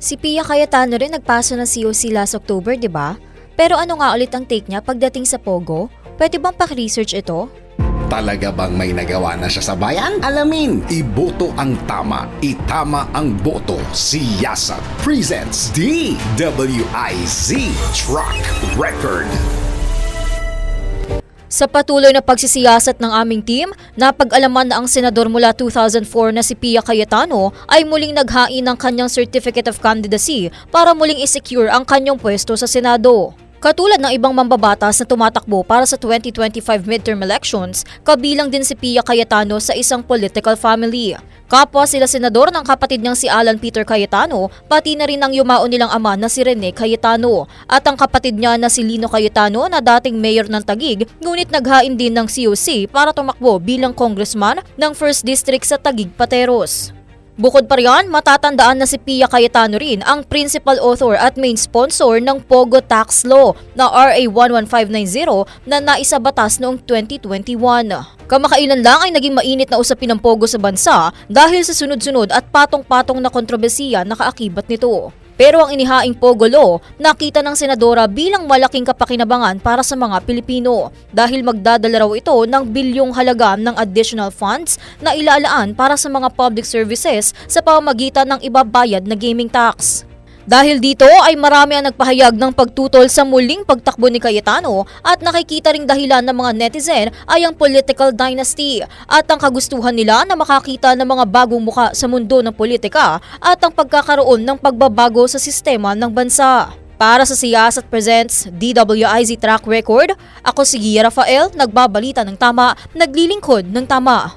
Si Pia Cayetano rin nagpasa ng COC last October, di ba? Pero ano nga ulit ang take niya pagdating sa Pogo? Pwede bang pak-research ito? Talaga bang may nagawa na siya sa bayan? Alamin, iboto ang tama, itama ang boto. Si Yasat presents DWIZ Truck Record. Sa patuloy na pagsisiyasat ng aming team, napag-alaman na ang senador mula 2004 na si Pia Cayetano ay muling naghain ng kanyang Certificate of Candidacy para muling isecure ang kanyang pwesto sa Senado. Katulad ng ibang mambabatas na tumatakbo para sa 2025 midterm elections, kabilang din si Pia Cayetano sa isang political family. Kapwa sila senador ng kapatid niyang si Alan Peter Cayetano, pati na rin ang yumao nilang ama na si Rene Cayetano. At ang kapatid niya na si Lino Cayetano na dating mayor ng Tagig, ngunit naghain din ng COC para tumakbo bilang congressman ng 1st District sa Tagig, Pateros. Bukod pa riyan, matatandaan na si Pia Cayetano rin ang principal author at main sponsor ng Pogo Tax Law na RA 11590 na naisabatas noong 2021. Kamakailan lang ay naging mainit na usapin ng Pogo sa bansa dahil sa sunod-sunod at patong-patong na kontrobersiya na kaakibat nito. Pero ang inihaing Pogo Law, nakita ng senadora bilang malaking kapakinabangan para sa mga Pilipino dahil magdadala raw ito ng bilyong halaga ng additional funds na ilaalaan para sa mga public services sa pamamagitan ng ibabayad na gaming tax. Dahil dito ay marami ang nagpahayag ng pagtutol sa muling pagtakbo ni Cayetano at nakikita ring dahilan ng mga netizen ay ang political dynasty at ang kagustuhan nila na makakita ng mga bagong muka sa mundo ng politika at ang pagkakaroon ng pagbabago sa sistema ng bansa. Para sa Siyasat Presents DWIZ Track Record, ako si Gia Rafael, nagbabalita ng tama, naglilingkod ng tama.